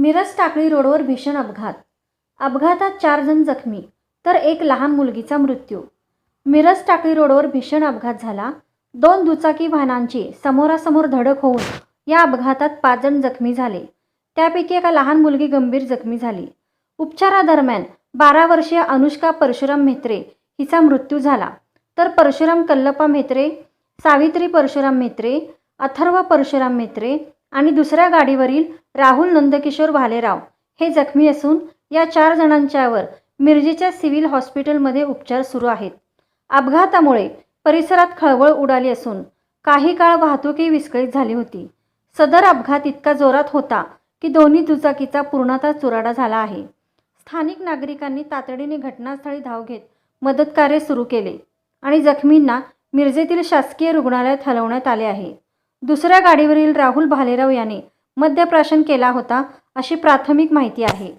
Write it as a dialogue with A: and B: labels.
A: मिरज टाकळी रोडवर भीषण अपघात. अपघातात चार जण जखमी तर एक लहान मुलगीचा मृत्यू. मिरज टाकळी रोडवर भीषण अपघात झाला. दोन दुचाकी वाहनांची समोरासमोर धडक होऊन या अपघातात पाच जण जखमी झाले. त्यापैकी एका लहान मुलगी गंभीर जखमी झाली. उपचारादरम्यान बारा वर्षीय अनुष्का परशुराम म्हेत्रे हिचा मृत्यू झाला. तर परशुराम कल्लप्पा म्हेत्रे सावित्री परशुराम म्हेत्रे अथर्व परशुराम म्हेत्रे आणि दुसऱ्या गाडीवरील राहुल नंदकिशोर भालेराव हे जखमी असून या चार जणांच्यावर मिरजेच्या सिव्हिल हॉस्पिटलमध्ये उपचार सुरू आहेत. अपघातामुळे परिसरात खळबळ उडाली असून काही काळ वाहतूकही विस्कळीत झाली होती. सदर अपघात इतका जोरात होता की दोन्ही दुचाकीचा पूर्णतः चुराडा झाला आहे. स्थानिक नागरिकांनी तातडीने घटनास्थळी धाव घेत मदतकार्य सुरू केले आणि जखमींना मिरजेतील शासकीय रुग्णालयात हलवण्यात आले आहे. दुसऱ्या गाडीवरील राहुल भालेराव याने मद्यप्राशन केला होता अशी प्राथमिक माहिती आहे.